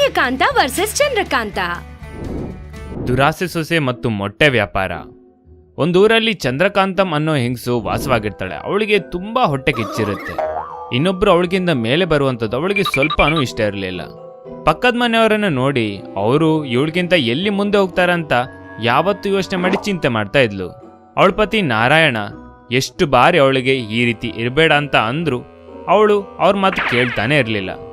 Suryakanta versus Chandrakanta. ದುರಾಸೆ, ಸೊಸೆ ಮತ್ತು ಮೊಟ್ಟೆ ವ್ಯಾಪಾರ. ಒಂದೂರಲ್ಲಿ ಚಂದ್ರಕಾಂತಂ ಅನ್ನೋ ಹೆಂಗಸು ವಾಸವಾಗಿರ್ತಾಳೆ. ಅವಳಿಗೆ ತುಂಬಾ ಹೊಟ್ಟೆ ಕಿಚ್ಚಿರುತ್ತೆ. ಇನ್ನೊಬ್ರು ಅವಳಿಗಿಂತ ಮೇಲೆ ಬರುವಂಥದ್ದು ಅವಳಿಗೆ ಸ್ವಲ್ಪನೂ ಇಷ್ಟ ಇರಲಿಲ್ಲ. ಪಕ್ಕದ ಮನೆಯವರನ್ನ ನೋಡಿ, ಅವರು ಇವಳಿಗಿಂತ ಎಲ್ಲಿ ಮುಂದೆ ಹೋಗ್ತಾರಂತ ಯಾವತ್ತು ಯೋಚನೆ ಮಾಡಿ ಚಿಂತೆ ಮಾಡ್ತಾ ಇದ್ಲು. ಅವಳ ಪತಿ ನಾರಾಯಣ ಎಷ್ಟು ಬಾರಿ ಅವಳಿಗೆ ಈ ರೀತಿ ಇರಬೇಡ ಅಂತ ಅಂದ್ರು, ಅವಳು ಅವ್ರ ಮಾತು ಕೇಳ್ತಾನೆ ಇರಲಿಲ್ಲ.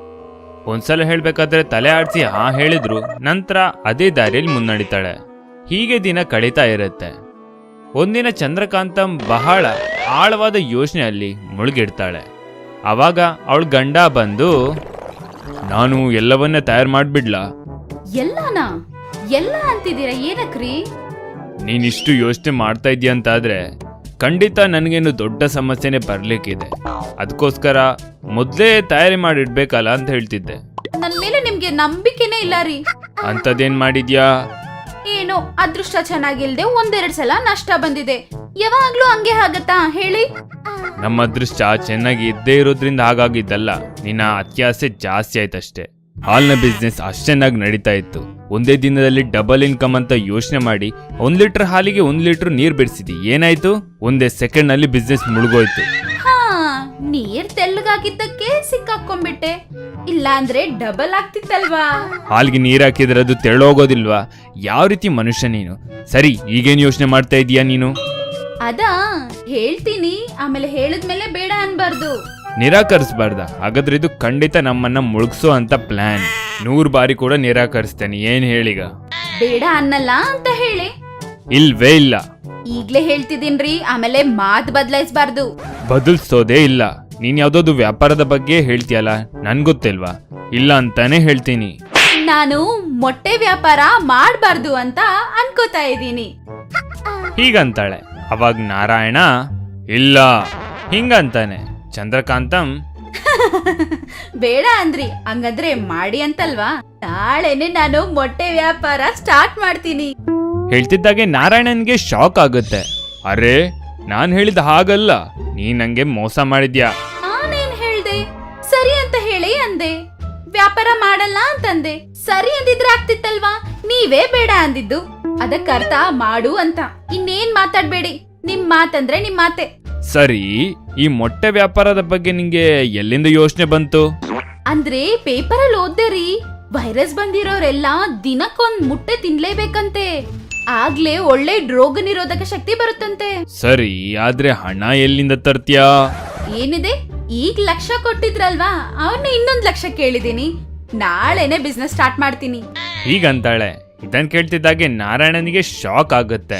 ಒಂದ್ಸಲ ಹೇಳಬೇಕಾದ್ರೆ ತಲೆ ಆಡಿಸಿ ಹಾ ಹೇಳಿದ್ರು ನಂತರ ಅದೇ ದಾರಿಯಲ್ಲಿ ಮುನ್ನಡೀತಾಳೆ. ಹೀಗೆ ದಿನ ಕಳೀತಾ ಇರುತ್ತೆ. ಒಂದಿನ ಚಂದ್ರಕಾಂತಂ ಬಹಳ ಆಳವಾದ ಯೋಚನೆಯಲ್ಲಿ ಮುಳುಗಿಡ್ತಾಳೆ ಅವಾಗ ಅವಳ ಗಂಡ ಬಂದು ನಾನು ಎಲ್ಲವನ್ನ ತಯಾರು ಮಾಡ್ಬಿಡ್ಲಾ. ಎಲ್ಲಾನ? ಎಲ್ಲ ಅಂತಿದ್ದೀರಾ ಏನಕ್ರಿ? ನೀನಿಷ್ಟು ಯೋಚನೆ ಮಾಡ್ತಾ ಇದೀಯ ಅಂತಾದ್ರೆ ಖಂಡಿತ ನನಗೇನು ದೊಡ್ಡ ಸಮಸ್ಯೆನೇ ಬರ್ಲಿಕ್ಕಿದೆ. ಅದಕ್ಕೋಸ್ಕರ ಮೊದಲೇ ತಯಾರಿ ಮಾಡಿಡ್ಬೇಕಲ್ಲ ಅಂತ ಹೇಳ್ತಿದ್ದೆ. ನನ್ ಮೇಲೆ ನಿಮ್ಗೆ ನಂಬಿಕೆನೇ ಇಲ್ಲ ರೀ. ಅಂತದೇನ್ ಮಾಡಿದ್ಯಾ? ಏನೋ ಅದೃಷ್ಟ ಚೆನ್ನಾಗಿಲ್ದೆ ಒಂದೆರಡ್ ಸಲ ನಷ್ಟ ಬಂದಿದೆ. ಯಾವಾಗ್ಲೂ ಹಂಗೆ ಆಗತ್ತಾ ಹೇಳಿ? ನಮ್ಮ ಅದೃಷ್ಟ ಚೆನ್ನಾಗಿ ಇದ್ದೇ ಇರೋದ್ರಿಂದ ಹಾಗಾಗಿದ್ದಲ್ಲ. ನಿನ್ನ ಅತ್ಯಾಸೆ ಜಾಸ್ತಿ ಆಯ್ತಷ್ಟೇ. ಹಾಲ್ನ ಬಿಸ್ನೆಸ್ ಅಷ್ಟು ಚೆನ್ನಾಗಿ ನಡೀತಾ ಇತ್ತು. ಒಂದೇ ದಿನದಲ್ಲಿ ಡಬಲ್ ಇನ್ಕಮ್ ಅಂತ ಯೋಚನೆ ಮಾಡಿ ಒಂದ್ ಲೀಟರ್ ಹಾಲಿಗೆ ಒಂದ್ ಲೀಟರ್ ನೀರ್ ಬಿಡಿಸಿದಿ. ಏನಾಯ್ತು? ಒಂದೇ ಸೆಕೆಂಡ್ನಲ್ಲಿ ಬಿಸ್ನೆಸ್ ಮುಳುಗೋಯ್ತು. ಹಾ ನೀರ್ ತೆಳ್ಳಗಾಗಿದ್ದಕ್ಕೆ ಸಿಕ್ಕಾಕೊಂಡ್ಬಿಟ್ಟೆ. ಇಲ್ಲ ಅಂದ್ರೆ ಡಬಲ್ ಆಗ್ತಿತ್ತಲ್ವಾ? ಹಾಲ್ಗೆ ನೀರ್ ಹಾಕಿದ್ರೆ ಅದು ತೆಳ್ಳೋಗೋದಿಲ್ವಾ? ಯಾವ ರೀತಿ ಮನುಷ್ಯ ನೀನು? ಸರಿ ಈಗೇನ್ ಯೋಚನೆ ಮಾಡ್ತಾ ಇದೀಯಾ ನೀನು? ಅದಾ ಹೇಳ್ತೀನಿ. ಆಮೇಲೆ ಹೇಳಿದ್ಮೇಲೆ ಬೇಡ ಅನ್ಬಾರ್ದು. ನಿರಾಕರಿಸಬಾರ್ದ. ಹಾಗಾದ್ರೆ ಇದು ಖಂಡಿತ ನಮ್ಮನ್ನ ಮುಳುಗಿಸೋ ಅಂತ ಪ್ಲಾನ್ ನೂರು ಬಾರಿ ಕೂಡ ನಿರಾಕರಿಸ್ತೇನೆ. ಏನ್ ಹೇಳೀಗ? ಬೇಡ ಅನ್ನಲ್ಲ ಅಂತ ಹೇಳಿ. ಇಲ್ವೇ ಇಲ್ಲ. ಈಗ್ಲೇ ಹೇಳ್ತಿದ್ದೀನ್ರಿ ಆಮೇಲೆ ಮಾತ್ ಬದಲಾಯಿಸಬಾರ್ದು. ಬದಲ್ಸೋದೇ ಇಲ್ಲ. ನೀನ್ ಯಾವ್ದಾದ್ರು ವ್ಯಾಪಾರದ ಬಗ್ಗೆ ಹೇಳ್ತೀಯಲ್ಲ ನನ್ ಗೊತ್ತಿಲ್ವಾ? ಇಲ್ಲ ಅಂತಾನೆ ಹೇಳ್ತೀನಿ. ನಾನು ಮೊಟ್ಟೆ ವ್ಯಾಪಾರ ಮಾಡಬಾರ್ದು ಅಂತ ಅನ್ಕೋತಾ ಇದ್ದೀನಿ. ಹೀಗಂತಾಳೆ. ಅವಾಗ ನಾರಾಯಣ ಇಲ್ಲ ಹಿಂಗಂತಾನೆ. ಚಂದ್ರಕಾಂತಂ. ಬೇಡ ಅಂದ್ರಿ ಹಂಗಂದ್ರೆ ಮಾಡಿ ಅಂತಲ್ವಾ? ನಾಳೆನೆ ನಾನು ಮೊಟ್ಟೆ ವ್ಯಾಪಾರ ಸ್ಟಾರ್ಟ್ ಮಾಡ್ತೀನಿ. ಹೇಳ್ತಿದ್ದಾಗೆ ನಾರಾಯಣನ್ಗೆ ಶಾಕ್ ಆಗುತ್ತೆ. ಅರೆ ನಾನ್ ಹೇಳಿದ ಹಾಗಲ್ಲ. ನೀ ನಂಗೆ ಮೋಸ ಮಾಡಿದ್ಯಾ? ನಾನೇನ್ ಹೇಳ್ದೆ? ಸರಿ ಅಂತ ಹೇಳಿ ಅಂದೆ. ವ್ಯಾಪಾರ ಮಾಡಲ್ಲ ಅಂತಂದೆ. ಸರಿ ಅಂದಿದ್ರೆ ಆಗ್ತಿತ್ತಲ್ವಾ? ನೀವೇ ಬೇಡ ಅಂದಿದ್ದು. ಅದಕ್ಕರ್ಥ ಮಾಡು ಅಂತ. ಇನ್ನೇನ್ ಮಾತಾಡ್ಬೇಡಿ. ನಿಮ್ ಮಾತಂದ್ರೆ ನಿಮ್ ಮಾತೆ. ಸರಿ ಈ ಮೊಟ್ಟೆ ವ್ಯಾಪಾರದ ಬಗ್ಗೆ ನಿಂಗೆ ಎಲ್ಲಿಂದ ಯೋಚನೆ ಬಂತು? ಅಂದ್ರೆ ಪೇಪರಲ್ಲಿ ಓದ್ದೆ ರೀ. ವೈರಸ್ ಬಂದಿರೋರೆಲ್ಲ ದಿನಕ್ಕೊಂದ್ ಮೊಟ್ಟೆ ತಿನ್ಲೇಬೇಕಂತೆ. ಆಗ್ಲೇ ಒಳ್ಳೆ ರೋಗ ನಿರೋಧಕ ಶಕ್ತಿ ಬರುತ್ತಂತೆ. ಸರಿ ಆದ್ರೆ ಹಣ ಎಲ್ಲಿಂದ ತರ್ತೀಯಾ? ಏನಿದೆ? ಈಗ ಲಕ್ಷ ಕೊಟ್ಟಿದ್ರಲ್ವಾ? ಅವನ್ನ ಇನ್ನೊಂದ್ ಲಕ್ಷ ಕೇಳಿದೀನಿ. ನಾಳೆನೆ ಬಿಸ್ನೆಸ್ ಸ್ಟಾರ್ಟ್ ಮಾಡ್ತೀನಿ. ಹೀಗಂತಾಳೆ ಇದನ್ ಕೇಳ್ತಿದ್ದಾಗೆ ನಾರಾಯಣನಿಗೆ ಶಾಕ್ ಆಗುತ್ತೆ.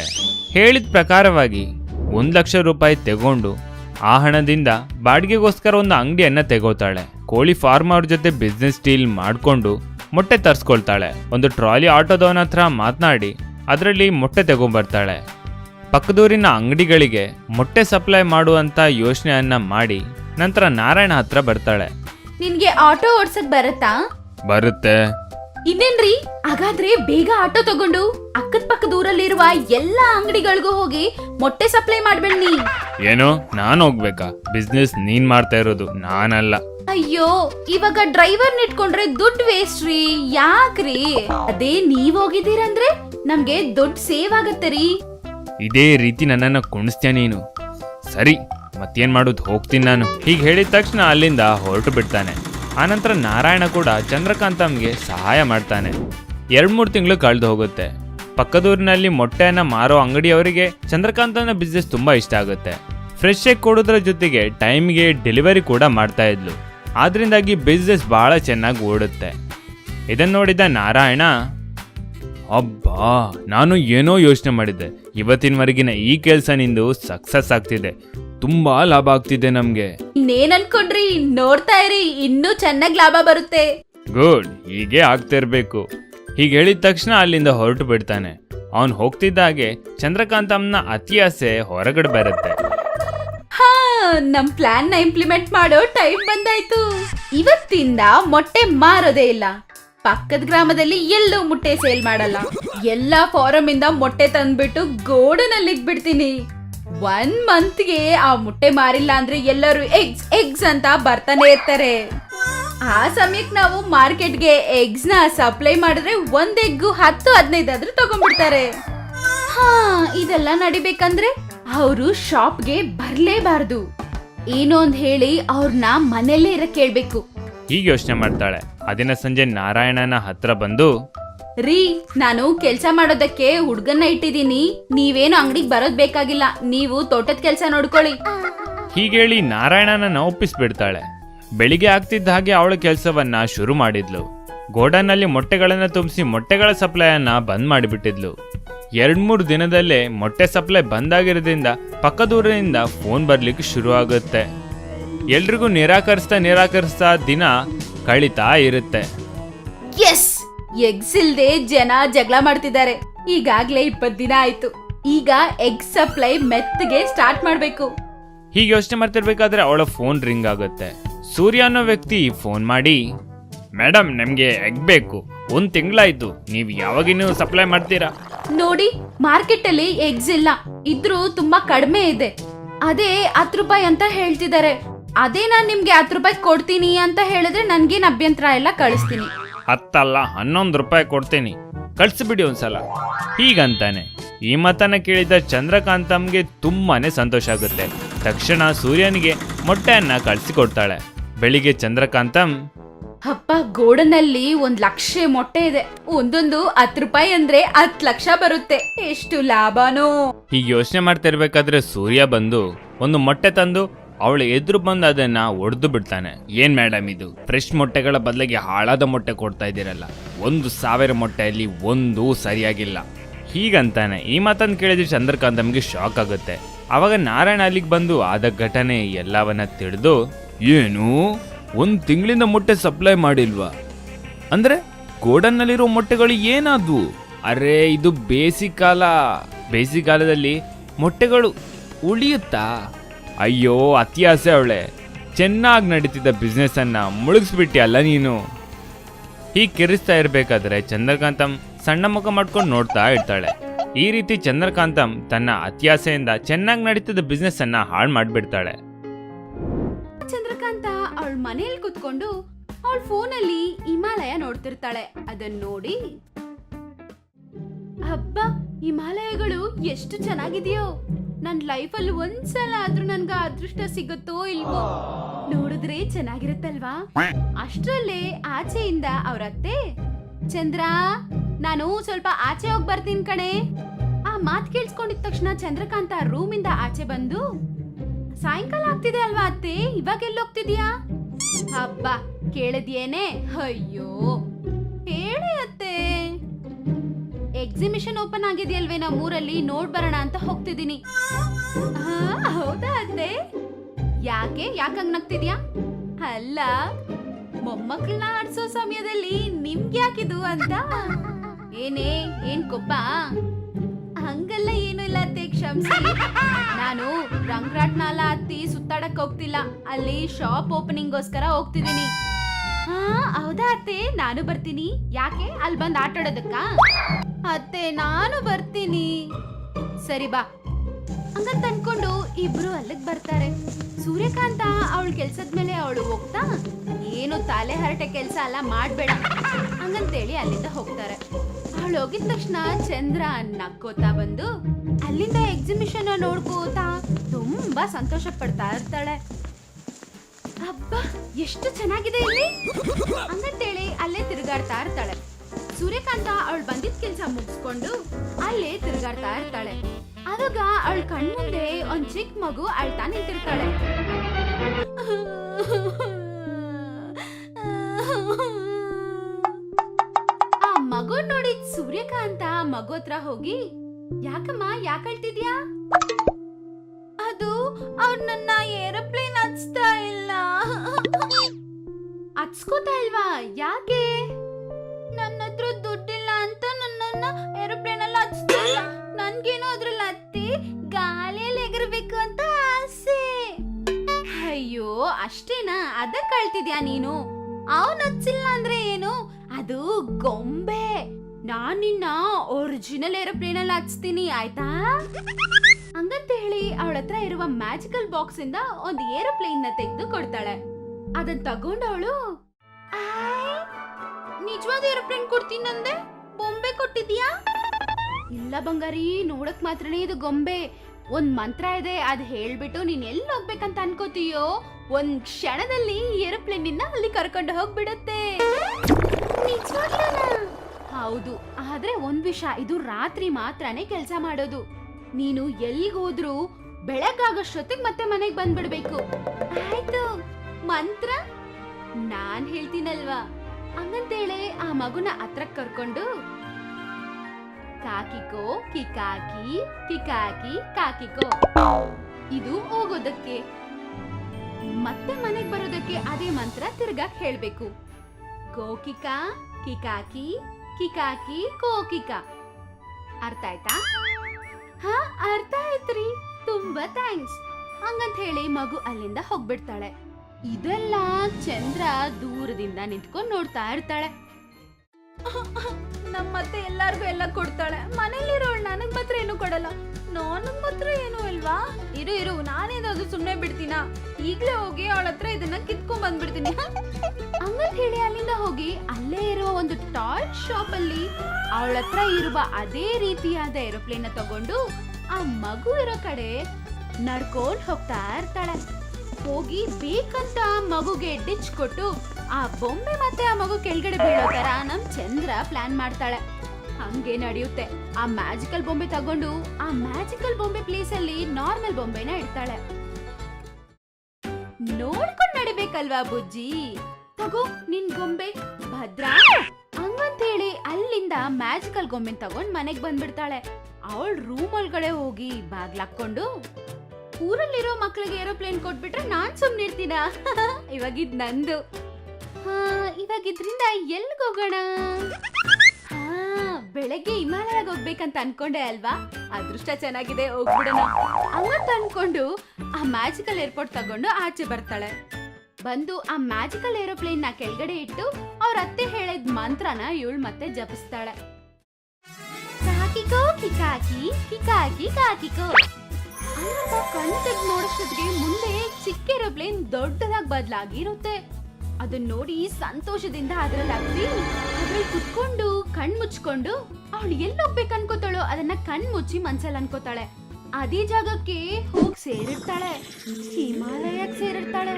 ಹೇಳಿದ ಪ್ರಕಾರವಾಗಿ ಒಂದ್ ಲಕ್ಷ ರೂಪಾಯಿ ತಗೊಂಡು ಆ ಹಣದಿಂದ ಬಾಡಿಗೆಗೋಸ್ಕರ ಒಂದು ಅಂಗಡಿಯನ್ನು ತೆಗೋತಾಳೆ ಕೋಳಿ ಫಾರ್ಮ್ ಅವ್ರ ಜೊತೆ ಬಿಸ್ನೆಸ್ ಡೀಲ್ ಮಾಡಿಕೊಂಡು ಮೊಟ್ಟೆ ತರಿಸ್ಕೊಳ್ತಾಳೆ. ಒಂದು ಟ್ರಾಲಿ ಆಟೋದವನ ಹತ್ರ ಮಾತನಾಡಿ ಅದರಲ್ಲಿ ಮೊಟ್ಟೆ ತಗೊಂಬರ್ತಾಳೆ. ಪಕ್ಕದೂರಿನ ಅಂಗಡಿಗಳಿಗೆ ಮೊಟ್ಟೆ ಸಪ್ಲೈ ಮಾಡುವಂತ ಯೋಚನೆಯನ್ನ ಮಾಡಿ ನಂತರ ನಾರಾಯಣ ಹತ್ರ ಬರ್ತಾಳೆ. ನಿನ್ಗೆ ಆಟೋ ಓಡ್ಸಕ್ ಬರುತ್ತಾ? ಬರುತ್ತೆ. ಇನ್ನೇನ್ರಿ? ಹಾಗಾದ್ರೆ ಬೇಗ ಆಟೋ ತಗೊಂಡು. ಅಕ್ಕದ ಪಕ್ಕದ ಊರಲ್ಲಿರುವ ಎಲ್ಲಾ ಅಂಗಡಿಗಳಿಗೂ ಹೋಗಿ ಮೊಟ್ಟೆ ಸಪ್ಲೈ ಮಾಡ್ಬೇಡಿ ಏನೋ? ನಾನು ಹೋಗ್ಬೇಕಾ? ಬಿಸ್ನೆಸ್ ನೀನ್ ಮಾಡ್ತಾ ಇರೋದು ನಾನಲ್ಲ. ಅಯ್ಯೋ ಇವಾಗ ಡ್ರೈವರ್ ಇಟ್ಕೊಂಡ್ರೆ ದುಡ್ಡು ವೇಸ್ಟ್ ರೀ. ಯಾಕ್ರಿ? ಅದೇ ನೀವ್ ಹೋಗಿದ್ದೀರಂದ್ರೆ ನಮ್ಗೆ ದುಡ್ಡು ಸೇವ್ ಆಗತ್ತೆ ರೀ. ಇದೇ ರೀತಿ ನನ್ನನ್ನ ಕುಣಿಸ್ತೀಯ ನೀನು? ಸರಿ ಮತ್ತೇನ್ ಮಾಡೋದು? ಹೋಗ್ತೀನಿ ನಾನು. ಹೀಗೆ ಹೇಳಿದ ತಕ್ಷಣ ಅಲ್ಲಿಂದ ಹೊರಟು ಬಿಡ್ತಾನೆ. ಆನಂತರ ನಾರಾಯಣ ಕೂಡ ಚಂದ್ರಕಾಂತಮ್ಗೆ ಸಹಾಯ ಮಾಡ್ತಾನೆ. ಎರಡ್ ಮೂರು ತಿಂಗಳು ಕಳೆದು ಹೋಗುತ್ತೆ. ಪಕ್ಕದೂರಿನಲ್ಲಿ ಮೊಟ್ಟೆಯನ್ನ ಮಾರೋ ಅಂಗಡಿಯವರಿಗೆ ಚಂದ್ರಕಾಂತನ ಬಿಸ್ನೆಸ್ ತುಂಬಾ ಇಷ್ಟ ಆಗುತ್ತೆ. ಫ್ರೆಶ್ ಆಗಿ ಕೊಡೋದ್ರ ಜೊತೆಗೆ ಟೈಮ್ಗೆ ಡೆಲಿವರಿ ಕೂಡ ಮಾಡ್ತಾ ಇದ್ಲು. ಆದ್ರಿಂದಾಗಿ ಬಿಸ್ನೆಸ್ ಬಹಳ ಚೆನ್ನಾಗಿ ಓಡುತ್ತೆ. ಇದನ್ನ ನೋಡಿದ ನಾರಾಯಣ ಅಬ್ಬಾ ನಾನು ಏನೋ ಯೋಚನೆ ಮಾಡಿದ್ದೆ. ಇವತ್ತಿನವರೆಗಿನ ಈ ಕೆಲಸ ನಿಂದು ಸಕ್ಸಸ್ ಆಗ್ತಿದೆ. ತುಂಬಾ ಲಾಭ ಆಗ್ತಿದೆ ನಮ್ಗೆ. ಇನ್ನೇನ್ ಅನ್ಕೊಂಡ್ರಿ? ನೋಡ್ತಾ ಇರಿ ಇನ್ನೂ ಚೆನ್ನಾಗಿ ಲಾಭ ಬರುತ್ತೆ. ಗುಡ್ ಹೀಗೆ ಆಗ್ತಿರ್ಬೇಕು ಹೀಗೆ ಹೇಳಿದ ತಕ್ಷಣ ಅಲ್ಲಿಂದ ಹೊರಟು ಬಿಡ್ತಾನೆ. ಅವನು ಹೋಗ್ತಿದ್ದಾಗೆ ಚಂದ್ರಕಾಂತಮ್ನ ಅತಿ ಆಸೆ ಹೊರಗಡೆ ಬರುತ್ತೆ. ಹಾ, ನಮ್ ಪ್ಲಾನ್ನ ಇಂಪ್ಲಿಮೆಂಟ್ ಮಾಡೋ ಟೈಮ್ ಬಂದಾಯ್ತು. ಇವತ್ತಿಂದ ಮೊಟ್ಟೆ ಮಾರೋದೇ ಇಲ್ಲ. ಪಕ್ಕದ ಗ್ರಾಮದಲ್ಲಿ ಎಲ್ಲೂ ಮೊಟ್ಟೆ ಸೇಲ್ ಮಾಡಲ್ಲ. ಎಲ್ಲಾ ಫಾರಂ ಇಂದ ಮೊಟ್ಟೆ ತಂದ್ಬಿಟ್ಟು ಗೋಡನಲ್ಲಿ ಇಟ್ಬಿಡ್ತೀನಿ ಒನ್ ಮಂತ್ಗೆ ಆ ಮೊಟ್ಟೆ ಮಾರಿಲ್ಲ ಅಂದ್ರೆ ಎಲ್ಲರೂ ಎಗ್ಸ್ ಎಗ್ಸ್ ಅಂತ ಬರ್ತಾನೆ ಇರ್ತಾರೆ. ಆ ಸಮಯಕ್ಕೆ ನಾವು ಮಾರ್ಕೆಟ್ಗೆ ಎಗ್ಸ್ನ ಸಪ್ಲೈ ಮಾಡಿದ್ರೆ ಒಂದ್ ಎಗ್ ಹತ್ತು ಹದಿನೈದಾದ್ರೂ ತಗೊಂಡ್ಬಿಡ್ತಾರೆ. ಹಾ ಇದೆಲ್ಲ ನಡಿಬೇಕಂದ್ರೆ ಅವರು ಶಾಪ್ಗೆ ಬರ್ಲೇಬಾರ್ದು. ಏನೋ ಅಂತ ಹೇಳಿ ಅವ್ರನ್ನ ಮನೆಯಲ್ಲೇ ಇರಕ್ ಕೇಳ್ಬೇಕು ಹೀಗೆ ಯೋಚನೆ ಮಾಡ್ತಾಳೆ. ಆ ದಿನ ಸಂಜೆ ನಾರಾಯಣನ ಹತ್ರ ಬಂದು ರೀ ನಾನು ಕೆಲ್ಸ ಮಾಡೋದಕ್ಕೆ ಹುಡ್ಗನ್ನ ಇಟ್ಟಿದೀನಿ ನೀವೇನು ಅಂಗಡಿಗೆ ಬರೋದ್ ಬೇಕಾಗಿಲ್ಲ. ನೀವು ತೋಟದ ಕೆಲ್ಸ ನೋಡ್ಕೊಳ್ಳಿ. ಹೀಗೇಳಿ ನಾರಾಯಣನ ಒಪ್ಪಿಸ್ಬಿಡ್ತಾಳೆ. ಬೆಳಿಗ್ಗೆ ಆಗ್ತಿದ್ದ ಹಾಗೆ ಅವಳ ಕೆಲಸವನ್ನ ಶುರು ಮಾಡಿದ್ಲು. ಗೋಡನ್ನಲ್ಲಿ ಮೊಟ್ಟೆಗಳನ್ನು ತುಂಬಿಸಿ ಮೊಟ್ಟೆಗಳ ಸಪ್ಲೈಯನ್ನ ಬಂದ್ ಮಾಡಿಬಿಟ್ಟಿದ್ಲು. ಎರಡು ಮೂರು ದಿನದಲ್ಲೇ ಮೊಟ್ಟೆ ಸಪ್ಲೈ ಬಂದಾಗಿರೋದ್ರಿಂದ ಪಕ್ಕದೂರಿನಿಂದ ಫೋನ್ ಬರಲಿಕ್ಕೆ ಶುರು ಆಗುತ್ತೆ. ಎಲ್ರಿಗೂ ನಿರಾಕರಿಸ್ತಾ ನಿರಾಕರಿಸ್ತಾ ದಿನ ಕಳೀತಾ ಇರುತ್ತೆ. ಎಸ್! ಎಗ್ಸ್ ಇಲ್ದೆ ಜನ ಜಗಳ ಮಾಡ್ತಿದ್ದಾರೆ. ಈಗಾಗ್ಲೇ ಇಪ್ಪತ್ ದಿನ ಆಯ್ತು. ಈಗ ಎಗ್ ಸಪ್ಲೈ ಮೆತ್ತಗೆ ಸ್ಟಾರ್ಟ್ ಮಾಡ್ಬೇಕು. ಹೀಗೆ ಯೋಚನೆ ಮಾಡ್ತಿರ್ಬೇಕಾದ್ರೆ ಅವಳ ಫೋನ್ ರಿಂಗ್ ಆಗುತ್ತೆ. ಸೂರ್ಯ ಅನ್ನೋ ವ್ಯಕ್ತಿ ಫೋನ್ ಮಾಡಿ ಮೇಡಮ್ ನಮಗೆ ಎಗ್ ಬೇಕು. ಒಂದು ತಿಂಗಳಾಯ್ತು. ನೀವು ಯಾವಾಗಿನೂ ಸಪ್ಲೈ ಮಾಡ್ತೀರಾ? ನೋಡಿ ಮಾರ್ಕೆಟ್ ಅಲ್ಲಿ ಎಗ್ಸ್ ಇಲ್ಲ. ಇದ್ರೂ ತುಂಬಾ ಕಡಿಮೆ ಇದೆ. ಅದೇ ಹತ್ತು ರೂಪಾಯಿ ಅಂತ ಹೇಳ್ತಿದ್ದಾರೆ ಅದೇ ನಾನ್ ನಿಮ್ಗೆ ಹತ್ತು ರೂಪಾಯಿ ಕೊಡ್ತೀನಿ ಅಂತ ಹೇಳಿದ್ರೆ ನನ್ಗೇನ್ ಅಭ್ಯಂತರ ಎಲ್ಲ ಕಳಿಸ್ತೀನಿ. ಹತ್ತಲ್ಲ ಹನ್ನೊಂದು ರೂಪಾಯಿ ಕೊಡ್ತೀನಿ. ಕಳ್ಸಿಬಿಡಿ ಒಂದ್ಸಲ. ಹೀಗಂತಾನೆ. ಈ ಮಾತನ್ನ ಕೇಳಿದ ಚಂದ್ರಕಾಂತಮ್ಗೆ ತುಂಬಾನೇ ಸಂತೋಷ ಆಗುತ್ತೆ. ತಕ್ಷಣ ಸೂರ್ಯನಿಗೆ ಮೊಟ್ಟೆಯನ್ನ ಕಳಿಸಿಕೊಡ್ತಾಳೆ ಬೆಳಿಗ್ಗೆ ಚಂದ್ರಕಾಂತಂ ಅಪ್ಪ ಗೋಡನಲ್ಲಿ ಒಂದ್ ಲಕ್ಷ ಮೊಟ್ಟೆ ಇದೆ. ಒಂದೊಂದು ಹತ್ತು ರೂಪಾಯಿ ಅಂದ್ರೆ ಹತ್ ಲಕ್ಷ ಬರುತ್ತೆ. ಎಷ್ಟು ಲಾಭನೋ? ಈ ಯೋಚನೆ ಮಾಡ್ತಿರ್ಬೇಕಾದ್ರೆ ಸೂರ್ಯ ಬಂದು ಒಂದು ಮೊಟ್ಟೆ ತಂದು ಅವಳು ಎದುರು ಬಂದು ಅದನ್ನ ಒಡೆದು ಬಿಡ್ತಾನೆ. ಏನ್ ಮೇಡಮ್ ಇದು? ಫ್ರೆಶ್ ಮೊಟ್ಟೆಗಳ ಬದಲಿಗೆ ಹಾಳಾದ ಮೊಟ್ಟೆ ಕೊಡ್ತಾ ಇದ್ದೀರಲ್ಲ. ಒಂದು ಸಾವಿರ ಮೊಟ್ಟೆಯಲ್ಲಿ ಒಂದು ಸರಿಯಾಗಿಲ್ಲ. ಹೀಗಂತಾನೆ. ಈ ಮಾತನ್ನ ಕೇಳಿದ್ರೆ ಚಂದ್ರಕಾಂತಮ್ಗೆ ಶಾಕ್ ಆಗುತ್ತೆ. ಅವಾಗ ನಾರಾಯಣ ಅಲ್ಲಿಗೆ ಬಂದು ಆದ ಘಟನೆ ಎಲ್ಲವನ್ನ ತಿಳಿದು ಏನು? ಒಂದು ತಿಂಗಳಿಂದ ಮೊಟ್ಟೆ ಸಪ್ಲೈ ಮಾಡಿಲ್ವಾ? ಅಂದ್ರೆ ಗೋಡನ್ನಲ್ಲಿರೋ ಮೊಟ್ಟೆಗಳು ಏನಾದ್ವು? ಅರೆ, ಇದು ಬೇಸಿಕಾಲ ಬೇಸಿಕಾಲದಲ್ಲಿ ಮೊಟ್ಟೆಗಳು ಉಳಿಯುತ್ತಾ? ಅಯ್ಯೋ ಅತಿಯಾಸೆ ಅವಳೆ. ಚೆನ್ನಾಗಿ ನಡೀತಿದ್ದ ಬಿಸ್ನೆಸ್ ಅನ್ನ ಮುಳುಗಿಸ್ಬಿಟ್ಟಿ ಅಲ್ಲ ನೀನು. ಹೀಗೆ ಕಿರಿಸ್ತಾ ಇರ್ಬೇಕಾದ್ರೆ ಚಂದ್ರಕಾಂತಂ ಸಣ್ಣ ಮುಖ ಮಾಡ್ಕೊಂಡು ನೋಡ್ತಾ ಇರ್ತಾಳೆ. ಈ ರೀತಿ ಚಂದ್ರಕಾಂತಂ ತನ್ನ ಅತಿಯಾಸೆಯಿಂದ ಚೆನ್ನಾಗಿ ನಡೀತಿದ್ದ ಬಿಸ್ನೆಸ್ ಅನ್ನ ಹಾಳು ಮಾಡ್ಬಿಡ್ತಾಳೆ. ಮನೇಲಿ ಕುತ್ಕೊಂಡು ಅವಳ ಫೋನಲ್ಲಿ ಹಿಮಾಲಯ ನೋಡ್ತಿರ್ತಾಳೆ. ಅದನ್ನ ನೋಡಿ ಹಬ್ಬ ಹಿಮಾಲಯಗಳು ಎಷ್ಟು ಚೆನ್ನಾಗಿದೆಯೋ. ನನ್ನ ಲೈಫಲ್ಲಿ ಒಂದ್ಸಲ ಆದ್ರೂ ನನ್ಗೆ ಅದೃಷ್ಟ ಸಿಗುತ್ತೋ ಇಲ್ವೋ. ನೋಡಿದ್ರೆ ಚೆನ್ನಾಗಿರುತ್ತಲ್ವಾ? ಅಷ್ಟರಲ್ಲೇ ಆಚೆಯಿಂದ ಅವ್ರ ಅತ್ತೆ, ಚಂದ್ರ, ನಾನು ಸ್ವಲ್ಪ ಆಚೆ ಹೋಗಿ ಬರ್ತೀನಿ ಕಣೆ. ಆ ಮಾತ್ ಕೇಳಿಸ್ಕೊಂಡಿದ ತಕ್ಷಣ ಚಂದ್ರಕಾಂತ ರೂಮಿಂದ ಆಚೆ ಬಂದು, ಸಾಯಂಕಾಲ ಆಗ್ತಿದೆ ಅಲ್ವಾ ಅತ್ತೆ? ಇವಾಗ ಎಲ್ಲಿ ಹೋಗ್ತಿದ್ಯಾ? ಹಬ್ಬ ಕೇಳಿದ್ಯೇನೆ? ಅಯ್ಯೋ ಹೇಳಿ ಅತ್ತೆ ಎಕ್ಸಿಬಿಷನ್ ಓಪನ್ ಆಗಿದೆಯಲ್ವೇ ನಮ್ಮೂರಲ್ಲಿ? ನೋಡ್ ಬರೋಣ ಅಂತ ಹೋಗ್ತಿದ್ದೀನಿ. ಹೌದಾ ಅತ್ತೆ? ಯಾಕೆ? ಯಾಕಂಗ್ ನಗ್ತಿದ್ಯಾ? ಅಲ್ಲ ಮೊಮ್ಮಕ್ಕಳನ್ನ ಆಡ್ಸೋ ಸಮಯದಲ್ಲಿ ನಿಮ್ಗೆ ಯಾಕಿದು ಅಂತ. ಏನೇ, ಏನ್ ಕೊಪ್ಪ? ಹಂಗಲ್ಲ ಏನು ಇಲ್ಲ ಅತ್ತೆ ಕ್ಷಮಿಸಿ. ನಾನು ರಂಗರಾಟ್ನಾಲ ಹತ್ತಿ ಸುತ್ತಾಡಕ್ ಹೋಗ್ತಿಲ್ಲ. ಅಲ್ಲಿ ಶಾಪ್ ಓಪನಿಂಗ್ಗೋಸ್ಕರ ಹೋಗ್ತಿದ್ದೀನಿ. ಹಾ, ಹೌದಾ ಅತ್ತೆ? ನಾನು ಬರ್ತೀನಿ. ಯಾಕೆ? ಅಲ್ಲಿ ಬಂದು ಆಟಾಡೋದಕ್ಕ ಅತ್ತೆ, ನಾನು ಬರ್ತೀನಿ. ಸರಿ ಬಾ. ಹಂಗಂತ ಅನ್ಕೊಂಡು ಇಬ್ರು ಅಲ್ಲಿಗೆ ಬರ್ತಾರೆ. ಸೂರ್ಯಕಾಂತ ಅವಳ ಕೆಲ್ಸದ ಮೇಲೆ ಅವಳು ಹೋಗ್ತಾ ಏನು ತಲೆ ಹರಟೆ ಕೆಲಸ ಅಲ್ಲ ಮಾಡಬೇಡ. ಹಂಗಂತೇಳಿ ಅಲ್ಲಿಂದ ಹೋಗ್ತಾರೆ. ಅವಳು ಹೋಗಿದ ತಕ್ಷಣ ಚಂದ್ರ ನಕ್ಕೋತಾ ಬಂದು, ಅಲ್ಲಿಂದ ಎಕ್ಸಿಬಿಷನ್ ನೋಡ್ಕೋತಾ? ತುಂಬಾ ಸಂತೋಷ ಪಡ್ತಾ ಇರ್ತಾಳೆ. ಅಬ್ಬ, ಎಷ್ಟು ಚೆನ್ನಾಗಿದೆ ಇಲ್ಲಿ! ಹಂಗಂತೇಳಿ ಅಲ್ಲೇ ತಿರುಗಾಡ್ತಾ ಇರ್ತಾಳೆ. ಸೂರ್ಯಕಾಂತ ಅವಳು ಬಂದಿದ್ ಕೆಲ್ಸ ಮುಗಿಸ್ಕೊಂಡು ಅಲ್ಲೇ ತಿರುಗಾಡ್ತಾ ಇರ್ತಾಳೆ. ಅವಾಗ ಅವಳ ಕಣ್ಮುಂದೆ ಒಂದ್ ಚಿಕ್ಕ ಮಗು ಅಳ್ತಾ ನಿಂತಿರ್ತಾಳೆ. ಮಗು ಹತ್ರ ಹೋಗಿ, ಯಾಕಮ್ಮ ಯಾಕೆ ಅದು ಅವ್ರು ನನ್ನ ಏರೋಪ್ಲೇನ್ ಹಚ್ತಾ ಇಲ್ಲ. ಹಚ್ಕೋತಾ ಇಲ್ವಾ? ಯಾಕೆ? ನನ್ನ ಹತ್ರ ದುಡ್ಡಿಲ್ಲ ಅಂತ ನನ್ನನ್ನ ಏರೋಪ್ಲೇನ್ ಅಲ್ಲಿ ಹಚ್ತಾ ಇಲ್ಲ. ನನ್ಗೇನೋ ಅದ್ರಲ್ಲಿ ಹತ್ತಿ ಗಾಳಿಯಲ್ಲಿ ಎಗರ್ಬೇಕು ಅಂತ ಆಸೆ. ಅಯ್ಯೋ, ಅಷ್ಟೇನಾ? ಅದಕ್ಕೆ ಕಳ್ತಿದ್ಯಾ ನೀನು? ಅವನ್ ಹಚ್ಚಿಲ್ಲ ಅಂದ್ರೆ ಏನು? ಅದು ಗೊಂಬೆ. ನಾನ್ ನಿನ್ನ ಒರಿಜಿನಲ್ ಏರೋಪ್ಲೇನ್ ಅಲ್ಲಿ ಹಚ್ತೀನಿ ಆಯ್ತಾ? ಹಂಗಂತ ಹೇಳಿ ಅವಳ ಹತ್ರ ಇರುವ ಮ್ಯಾಜಿಕಲ್ ಬಾಕ್ಸ್ ಇಂದ ಒಂದು ಏರೋಪ್ಲೇನ್ನ ತೆಗೆದು ಕೊಡ್ತಾಳೆ. ಅದನ್ನ ತಗೊಂಡವಳು ನಿಜವಾದ ಏರೋಪ್ಲೇನ್ ಕೊಡ್ತೀನಂದೆ ಬೊಂಬೆ ಕೊಟ್ಟಿದ್ಯಾ ಇಲ್ಲ ಬಂಗಾರಿ, ನೋಡಕ್ ಮಾತ್ರನೇ ಇದು ಗೊಂಬೆ. ಒಂದ್ ಮಂತ್ರ ಇದೆ, ಅದ್ ಹೇಳ್ಬಿಟ್ಟು ನೀನ್ ಎಲ್ಲಿ ಹೋಗ್ಬೇಕಂತ ಅನ್ಕೋತೀಯೋ, ಒಂದ್ ಕ್ಷಣದಲ್ಲಿ ಏರೋಪ್ಲೇನ್ ನಿನ್ನ ಅಲ್ಲಿ ಕರ್ಕೊಂಡು ಹೋಗ್ಬಿಡತ್ತೆ. ನಿಜವಾಗ್ಲೂನಾ? ಹೌದು. ಆದ್ರೆ ಒಂದ್ ವಿಷ, ಇದು ರಾತ್ರಿ ಮಾತ್ರನೇ ಕೆಲಸ ಮಾಡೋದು. ನೀನು ಎಲ್ಲಿಗೋದ್ರೂ ಬೆಳಕಾಗೋಷ್ಟೊತ್ತಿಗೆ ಮತ್ತೆ ಮನೆಗ್ ಬಂದ್ಬಿಡ್ಬೇಕು. ಆಯ್ತು. ಮಂತ್ರ? ನಾನ್ ಹೇಳ್ತೀನಲ್ವಾ? ಹಂಗಂತೇಳಿ ಆ ಮಗುನ ಹತ್ರಕ್ ಕರ್ಕೊಂಡು ಕಾಕಿಕೋ ಕಿಕಾಕಿ ಕಿಕಾಕಿ ಕಾಕಿಕೋ ಇದು ಹೋಗೋದಕ್ಕೆ. ಮತ್ತೆ ಮನೆಗ್ ಬರೋದಕ್ಕೆ ಅದೇ ಮಂತ್ರ ತಿರ್ಗಾಕ್ ಹೇಳ್ಬೇಕು. ಗೋಕಿಕಾ ಕಿಕಾಕಿ ಕಿಕಾಕಿ ಕೋಕಿಕ ಅರ್ಥ ಆಯ್ತಾ? ಹಾ, ಅರ್ಥ ಆಯ್ತ್ರಿ. ತುಂಬಾ ಥ್ಯಾಂಕ್ಸ್ ಹಂಗಂತ ಹೇಳಿ ಮಗು ಅಲ್ಲಿಂದ ಹೋಗ್ಬಿಡ್ತಾಳೆ. ಇದೆಲ್ಲ ಚಂದ್ರ ದೂರದಿಂದ ನಿಂತ್ಕೊಂಡು ನೋಡ್ತಾ ಇರ್ತಾಳೆ. ನಮ್ಮತ್ತೆ ಎಲ್ಲಾರ್ಗು ಎಲ್ಲ ಕೊಡ್ತಾಳೆ. ಮನೇಲಿರೋಳು ನನಗ್ ಮಾತ್ರ ಏನು ಕೊಡಲ್ಲ. ನನಗ್ ಮಾತ್ರ ಏನು ಅಲ್ವಾ ಇರು ಇರು, ನಾನೇನಾದ್ರು ಸುಮ್ಮನೆ ಬಿಡ್ತೀನ? ಈಗ್ಲೇ ಹೋಗಿ ಅವಳ ಹತ್ರ ಇದನ್ನ ಕಿತ್ಕೊಂಡ್ ಬಂದ್ಬಿಡ್ತೀನಿ. ಹಂಗಂತ ಹೇಳಿ ಅಲ್ಲಿಂದ ಹೋಗಿ, ಅಲ್ಲೇ ಇರುವ ಒಂದು ಟಾಯ್ ಶಾಪ್ ಅಲ್ಲಿ ಅವಳ ಹತ್ರ ಇರುವ ಅದೇ ರೀತಿಯಾದ ಏರೋಪ್ಲೇನ್ ತಗೊಂಡು ಆ ಮಗು ಇರೋ ಕಡೆ ನಡ್ಕೊಂಡು ಹೋಗ್ತಾ ಇರ್ತಾಳೆ. ಹೋಗಿ ಬೇಕಂತ ಮಗುಗೆ ಡಿಚ್ ಕೊಟ್ಟು ಆ ಬೊಂಬೆ ಮತ್ತೆ ಆ ಮಗು ಕೆಳಗಡೆ ಬೀಳೋ ತರ ನಮ್ ಚಂದ್ರ ಪ್ಲಾನ್ ಮಾಡ್ತಾಳೆ. ಹಂಗೆ ನಡೆಯುತ್ತೆ. ಆ ಮ್ಯಾಜಿಕಲ್ ಬೊಂಬೆ ತಗೊಂಡು ಆ ಮ್ಯಾಜಿಕಲ್ ಬೊಂಬೆ ಪ್ಲೇಸ್ ಅಲ್ಲಿ ನಾರ್ಮಲ್ ಬೊಂಬೆನ ಇಡ್ತಾಳೆ. ನೋಡ್ಕೊಂಡ್ ನಡಿಬೇಕಲ್ವಾ ಬುಜ್ಜಿ? ತಗೋ ನಿನ್ ಗೊಂಬೆ. ಭದ್ರ? ಹಂಗಂತೇಳಿ ಅಲ್ಲಿಂದ ಮ್ಯಾಜಿಕಲ್ ಗೊಂಬೆ ತಗೊಂಡ್ ಮನೆಗ್ ಬಂದ್ಬಿಡ್ತಾಳೆ. ಅವಳ ರೂಮ್ ಒಳಗಡೆ ಹೋಗಿ ಬಾಗ್ಲಾಕೊಂಡು ಊರಲ್ಲಿರೋ ಮಕ್ಳಿಗೆ ಏರೋಪ್ಲೇನ್ ಕೊಟ್ಬಿಟ್ರೆ ನಾನ್ ಸುಮ್ನಿರ್ತೀನ ಇವಾಗ ಇದ್ ನಂದು. ಇವಾಗ ಇದ್ರಿಂದ ಎಲ್ಗ್ ಹೋಗೋಣ? ಬೆಳಗ್ಗೆ ಹಿಮಾಲಯಗ್ ಹೋಗ್ಬೇಕಂತ ಅನ್ಕೊಂಡೆ ಅಲ್ವಾ? ಅದೃಷ್ಟ ಚೆನ್ನಾಗಿದೆ, ಹೋಗ್ಬಿಡೋಣ. ಅವತ್ತು ಅನ್ಕೊಂಡು ಆ ಮ್ಯಾಜಿಕಲ್ ಏರ್ಪೋರ್ಟ್ ತಗೊಂಡು ಆಚೆ ಬರ್ತಾಳೆ. ಬಂದು ಆ ಮ್ಯಾಜಿಕಲ್ ಏರೋಪ್ಲೇನ್ನ ಕೆಳಗಡೆ ಇಟ್ಟು ಅವ್ರ ಅತ್ತೆ ಹೇಳಿದ ಮಂತ್ರನ ಇವಳು ಮತ್ತೆ ಜಪಿಸ್ತಾಳೆ. ಕಾಕಿಕೋ ಕಿಕಾಕಿ ಕಿಕಾಕಿ ಕಾಕಿಕೋ ಕಣ್ಣು ತೆಗ್ದು ನೋಡೋಷ್ಟೊತ್ತಿಗೆ ಮುಂದೆ ಚಿಕ್ಕ ಏರೋಪ್ಲೇನ್ ದೊಡ್ಡದಾಗಿ ಬದಲಾಗಿರುತ್ತೆ. ಅದನ್ನ ನೋಡಿ ಸಂತೋಷದಿಂದ ಅದ್ರಲ್ಲಿ ಹತ್ತಿ ಅದ್ರಲ್ಲಿ ಕುತ್ಕೊಂಡು ಕಣ್ ಮುಚ್ಕೊಂಡು ಅವಳು ಎಲ್ಲಿ ಹೋಗ್ಬೇಕು ಅನ್ಕೋತಾಳೋ ಅದನ್ನ ಕಣ್ ಮುಚ್ಚಿ ಮನ್ಸಲ್ಲಿ ಅನ್ಕೋತಾಳೆ. ಅದೇ ಜಾಗಕ್ಕೆ ಹೋಗಿ ಸೇರಿರ್ತಾಳೆ. ಹಿಮಾಲಯಕ್ಕೆ ಸೇರಿರ್ತಾಳೆ.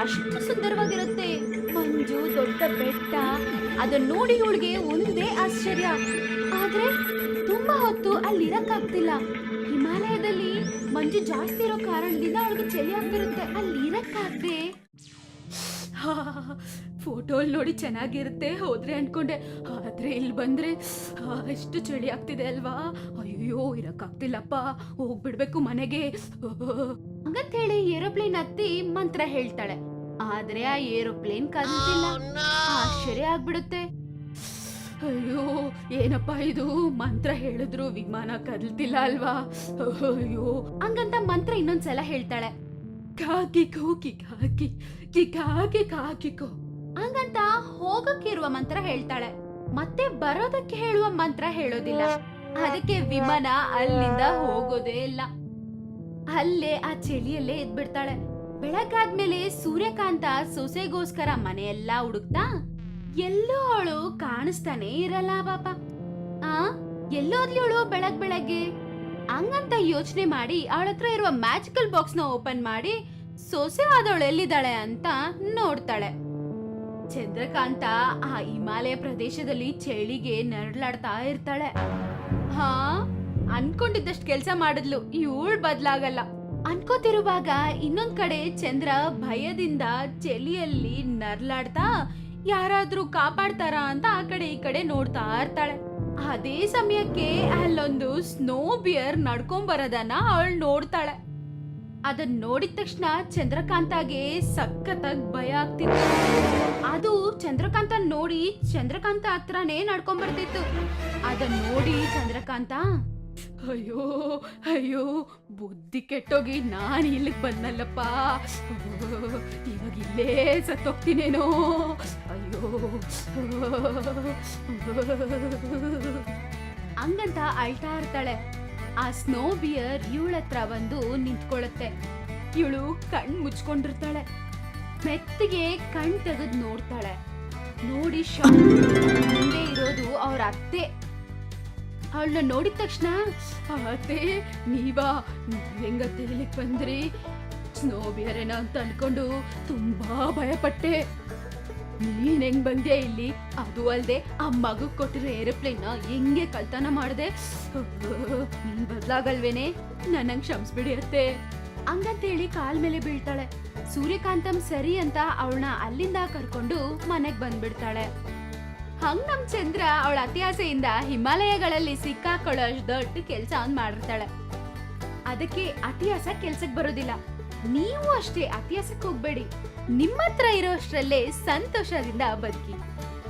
ಅಷ್ಟು ಸುಂದರವಾಗಿರುತ್ತೆ. ಮಂಜು, ದೊಡ್ಡ ಬೆಟ್ಟ ಅದನ್ನ ನೋಡಿ ಇವಳಿಗೆ ಒಂದೇ ಆಶ್ಚರ್ಯ. ಆದ್ರೆ ತುಂಬಾ ಹೊತ್ತು ಅಲ್ಲಿ ಇರಕ್ಕಾಗ್ತಿಲ್ಲ ಹಿಮಾಲಯದಲ್ಲಿ ಮಂಜು ಜಾಸ್ತಿ ಇರೋ ಕಾರಣದಿಂದ ಅವಳಿಗೆ ಚಳಿ ಆಗ್ತಿರುತ್ತೆ. ಅಲ್ಲಿ ಇರಕ್ಕಾಗ್ದೆ ಫೋಟೋ ನೋಡಿ ಚೆನ್ನಾಗಿರುತ್ತೆ. ಹೋದ್ರೆ ಅನ್ಕೊಂಡೆ ಆದ್ರೆ ಇಲ್ಲಿ ಬಂದ್ರೆ ಎಷ್ಟು ಚಳಿ ಆಗ್ತಿದೆ ಅಲ್ವಾ? ಅಯ್ಯೋ ಇರಕ್ಕಾಗ್ತಿಲ್ಲಪ್ಪ ಹೋಗ್ಬಿಡ್ಬೇಕು ಮನೆಗೆ. ಹಂಗಂತ ಹೇಳಿ ಏರೋಪ್ಲೇನ್ ಹತ್ತಿ ಮಂತ್ರ ಹೇಳ್ತಾಳೆ. ಆದ್ರೆ ಆ ಏರೋಪ್ಲೇನ್ ಕಲ್ತಿಲ್ಲ ಆಶ್ಚರ್ಯ ಆಗ್ಬಿಡುತ್ತೆ. ಅಯ್ಯೋ ಏನಪ್ಪ ಇದು? ಮಂತ್ರ ಹೇಳಿದ್ರು ವಿಮಾನ ಕದಲ್ತಿಲ್ಲ ಅಲ್ವಾ? ಅಯ್ಯೋ ಹಂಗಂತ ಮಂತ್ರ ಇನ್ನೊಂದ್ಸಲ ಹೇಳ್ತಾಳೆ. ಕಾಕಿಕೋ ಕಿಕಾಕಿ ಕಾಕಿ ಕಾಕಿಕೋ ಹಂಗಂತ ಹೋಗಕ್ಕಿರುವ ಮಂತ್ರ ಹೇಳ್ತಾಳೆ. ಮತ್ತೆ ಬರೋದಕ್ಕೆ ಹೇಳುವ ಮಂತ್ರ ಹೇಳೋದಿಲ್ಲ. ಅದಕ್ಕೆ ವಿಮಾನ ಅಲ್ಲಿಂದ ಹೋಗೋದೇ ಇಲ್ಲ. ಅಲ್ಲೇ ಆ ಚಳಿಯಲ್ಲೇ ಇದ್ಬಿಡ್ತಾಳೆ ಬೆಳಗಾದ್ಮೇಲೆ ಸೂರ್ಯಕಾಂತ ಸೊಸೆಗೋಸ್ಕರ ಮನೆಯೆಲ್ಲ ಹುಡುಕ್ತಾ ಎಲ್ಲೋ ಅವಳು ಕಾಣಿಸ್ತಾನೆ ಇರಲ್ಲ ಪಾಪ. ಆ, ಎಲ್ಲೋದ್ಲಿ ಅವಳು ಬೆಳಗ್ ಬೆಳಗ್ಗೆ. ಹಂಗಂತ ಯೋಚನೆ ಮಾಡಿ ಅವಳ ಹತ್ರ ಇರುವ ಮ್ಯಾಜಿಕಲ್ ಬಾಕ್ಸ್ನ ಓಪನ್ ಮಾಡಿ ಸೊಸೆ ಆದವಳು ಎಲ್ಲಿದ್ದಾಳೆ ಅಂತ ನೋಡ್ತಾಳೆ. ಚಂದ್ರಕಾಂತ ಆ ಹಿಮಾಲಯ ಪ್ರದೇಶದಲ್ಲಿ ಚಳಿಗೆ ನರಳಾಡ್ತಾ ಇರ್ತಾಳೆ. ಹಾ, ಅನ್ಕೊಂಡಿದ್ದಷ್ಟು ಕೆಲಸ ಮಾಡಿದ್ಲು. ಇವಳು ಬದಲಾಗಲ್ಲ. ಅನ್ಕೋತಿರುವಾಗ ಇನ್ನೊಂದ್ ಕಡೆ ಚಂದ್ರ ಭಯದಿಂದ ಚಳಿಯಲ್ಲಿ ನರ್ಲಾಡ್ತಾ ಯಾರಾದ್ರೂ ಕಾಪಾಡ್ತಾರ ಅಂತ ಆ ಕಡೆ ಈ ಕಡೆ ನೋಡ್ತಾ ಇರ್ತಾಳೆ. ಅದೇ ಸಮಯಕ್ಕೆ ಅಲ್ಲೊಂದು ಸ್ನೋ ಬಿಯರ್ ನಡ್ಕೊಂಡ್ ಬರೋದನ್ನ ಅವಳು ನೋಡ್ತಾಳೆ. ಅದನ್ನ ನೋಡಿದ ತಕ್ಷಣ ಚಂದ್ರಕಾಂತಾಗೆ ಸಖತ್ತಾಗಿ ಭಯ ಆಗ್ತಿತ್ತು. ಅದು ಚಂದ್ರಕಾಂತ ನೋಡಿ ಚಂದ್ರಕಾಂತ ಹತ್ರನೇ ನಡ್ಕೊಂಡ್ ಬರ್ತಿತ್ತು ಅದನ್ನ ನೋಡಿ ಚಂದ್ರಕಾಂತ, ಅಯ್ಯೋ ಅಯ್ಯೋ, ಬುದ್ಧಿ ಕೆಟ್ಟೋಗಿ ನಾನು ಇಲ್ಲಿಗೆ ಬಂದಲ್ಲಪ್ಪ ಇವಾಗ ಇಲ್ಲೇ ಸತ್ತೋಗ್ತೀನೇನೋ. ಅಯ್ಯೋ. ಹಂಗಂತ ಅಳ್ತಾ ಇರ್ತಾಳೆ. ಆ ಸ್ನೋ ಬಿಯರ್ ಇವಳ ಹತ್ರ ಬಂದು ನಿಂತ್ಕೊಳ್ಳುತ್ತೆ. ಇವಳು ಕಣ್ ಮುಚ್ಕೊಂಡಿರ್ತಾಳೆ. ಮೆತ್ತಿಗೆ ಕಣ್ ತೆಗೆದು ನೋಡ್ತಾಳೆ. ನೋಡಿ ಮುಂದೆ ಇರೋದು ಅವ್ರ ಅತ್ತೆ. ಅವಳನ್ನ ನೋಡಿದ ತಕ್ಷಣ ಅತ್ತೆ, ನೀವಾ? ಹೆಂಗ ಇಲ್ಲಿಗೆ ಬಂದ್ರಿ? ಸ್ನೋ ಏನೋ ಅಂತ ಅನ್ಕೊಂಡು ತುಂಬಾ ಭಯಪಟ್ಟೆ. ನೀನ್ ಬಂದೆ ಇಲ್ಲಿ? ಅದು ಅಲ್ದೆ ಆ ಮಗು ಕೊಟ್ಟಿರೋ ಏರೋಪ್ಲೇನ್ ಹೆಂಗೆ ಕಳ್ತನ ಮಾಡಿದೆ? ನೀನ್ ಬದ್ಲಾಗಲ್ವೇನೆ? ನನಂಗ್ ಕ್ಷಮಿಸ್ಬಿಡಿ ಅತ್ತೆ ಹಂಗಂತೇಳಿ ಕಾಲ್ ಮೇಲೆ ಬೀಳ್ತಾಳೆ. ಸೂರ್ಯಕಾಂತಂ ಸರಿ ಅಂತ ಅವಳನ್ನ ಅಲ್ಲಿಂದ ಕರ್ಕೊಂಡು ಮನೆಗ್ ಬಂದ್ಬಿಡ್ತಾಳೆ. ಹಂಗ್ ನಮ್ ಚಂದ್ರ ಅವಳ ಅತಿಯಾಸೆಯಿಂದ ಹಿಮಾಲಯಗಳಲ್ಲಿ ಸಿಕ್ಕಾಕೊಳ್ಳೋ ದೊಡ್ಡ ಕೆಲ್ಸ ಅವ್ನ್ ಮಾಡಿರ್ತಾಳೆ. ಅದಕ್ಕೆ ಅತಿಯಾಸ ಕೆಲ್ಸಕ್ ಬರೋದಿಲ್ಲ. ನೀವು ಅಷ್ಟೇ ಅತಿಯಾಸಕ್ಕೆ ಹೋಗ್ಬೇಡಿ. ನಿಮ್ಮ ಹತ್ರ ಇರೋಷ್ಟರಲ್ಲೇ ಸಂತೋಷದಿಂದ ಬದುಕಿ.